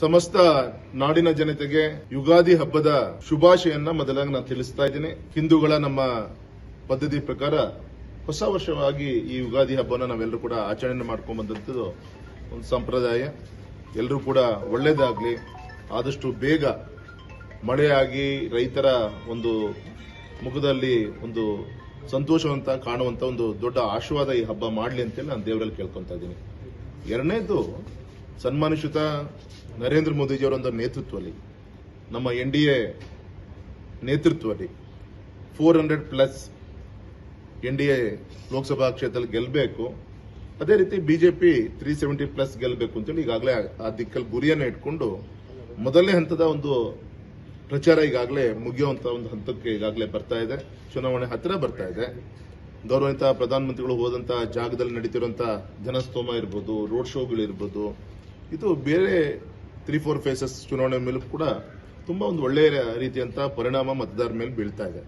ಸಮಸ್ತ ನಾಡಿನ ಜನತೆಗೆ ಯುಗಾದಿ ಹಬ್ಬದ ಶುಭಾಶಯನ್ನ ಮೊದಲಾಗಿ ನಾನು ತಿಳಿಸ್ತಾ ಇದ್ದೀನಿ. ಹಿಂದೂಗಳ ನಮ್ಮ ಪದ್ಧತಿ ಪ್ರಕಾರ ಹೊಸ ವರ್ಷವಾಗಿ ಈ ಯುಗಾದಿ ಹಬ್ಬನ ನಾವೆಲ್ಲರೂ ಕೂಡ ಆಚರಣೆ ಮಾಡ್ಕೊಂಡ್ ಬಂದಂಥದ್ದು ಒಂದು ಸಂಪ್ರದಾಯ. ಎಲ್ಲರೂ ಕೂಡ ಒಳ್ಳೇದಾಗ್ಲಿ. ಆದಷ್ಟು ಬೇಗ ಮಳೆಯಾಗಿ ರೈತರ ಒಂದು ಮುಖದಲ್ಲಿ ಒಂದು ಸಂತೋಷವಂತ ಕಾಣುವಂತ ಒಂದು ದೊಡ್ಡ ಆಶೀರ್ವಾದ ಈ ಹಬ್ಬ ಮಾಡಲಿ ಅಂತೇಳಿ ನಾನು ದೇವರಲ್ಲಿ ಕೇಳ್ಕೊಂತ ಇದ್ದೀನಿ. ಎರಡನೇದು ಸನ್ಮಾನಿಸುತ್ತ ನರೇಂದ್ರ ಮೋದಿಜಿಯವರ ಒಂದು ನೇತೃತ್ವದಲ್ಲಿ, ನಮ್ಮ ಎನ್ ಡಿ ಎ ನೇತೃತ್ವದಲ್ಲಿ four hundred plus N D A Lok Sabha ಕ್ಷೇತ್ರದಲ್ಲಿ ಗೆಲ್ಲಬೇಕು ಅದೇ ರೀತಿ ಬಿಜೆಪಿ ತ್ರೀ ಸೆವೆಂಟಿ ಪ್ಲಸ್ ಗೆಲ್ಲಬೇಕು ಅಂತೇಳಿ ಈಗಾಗಲೇ ಆ ದಿಕ್ಕಲ್ಲಿ ಗುರಿಯನ್ನು ಇಟ್ಕೊಂಡು ಮೊದಲನೇ ಹಂತದ ಒಂದು ಪ್ರಚಾರ ಈಗಾಗಲೇ ಮುಗಿಯುವಂತ ಒಂದು ಹಂತಕ್ಕೆ ಈಗಾಗಲೇ ಬರ್ತಾ ಇದೆ. ಚುನಾವಣೆ ಹತ್ತಿರ ಬರ್ತಾ ಇದೆ. ಗೌರವಿತ ಪ್ರಧಾನಮಂತ್ರಿಗಳು ಹೋದಂಥ ಜಾಗದಲ್ಲಿ ನಡೀತಿರುವಂತಹ ಜನಸ್ತೋಮ ಇರ್ಬೋದು, ರೋಡ್ ಶೋಗಳಿರ್ಬೋದು ಇದು ಬೇರೆ ತ್ರೀ ಫೋರ್ ಫೇಸಸ್ ಚುನಾವಣೆ ಮೇಲೂ ಕೂಡ ತುಂಬಾ ಒಂದು ಒಳ್ಳೆಯ ರೀತಿಯಂತ ಪರಿಣಾಮ ಮತದಾರರ ಮೇಲೆ ಬೀಳ್ತಾ ಇದೆ.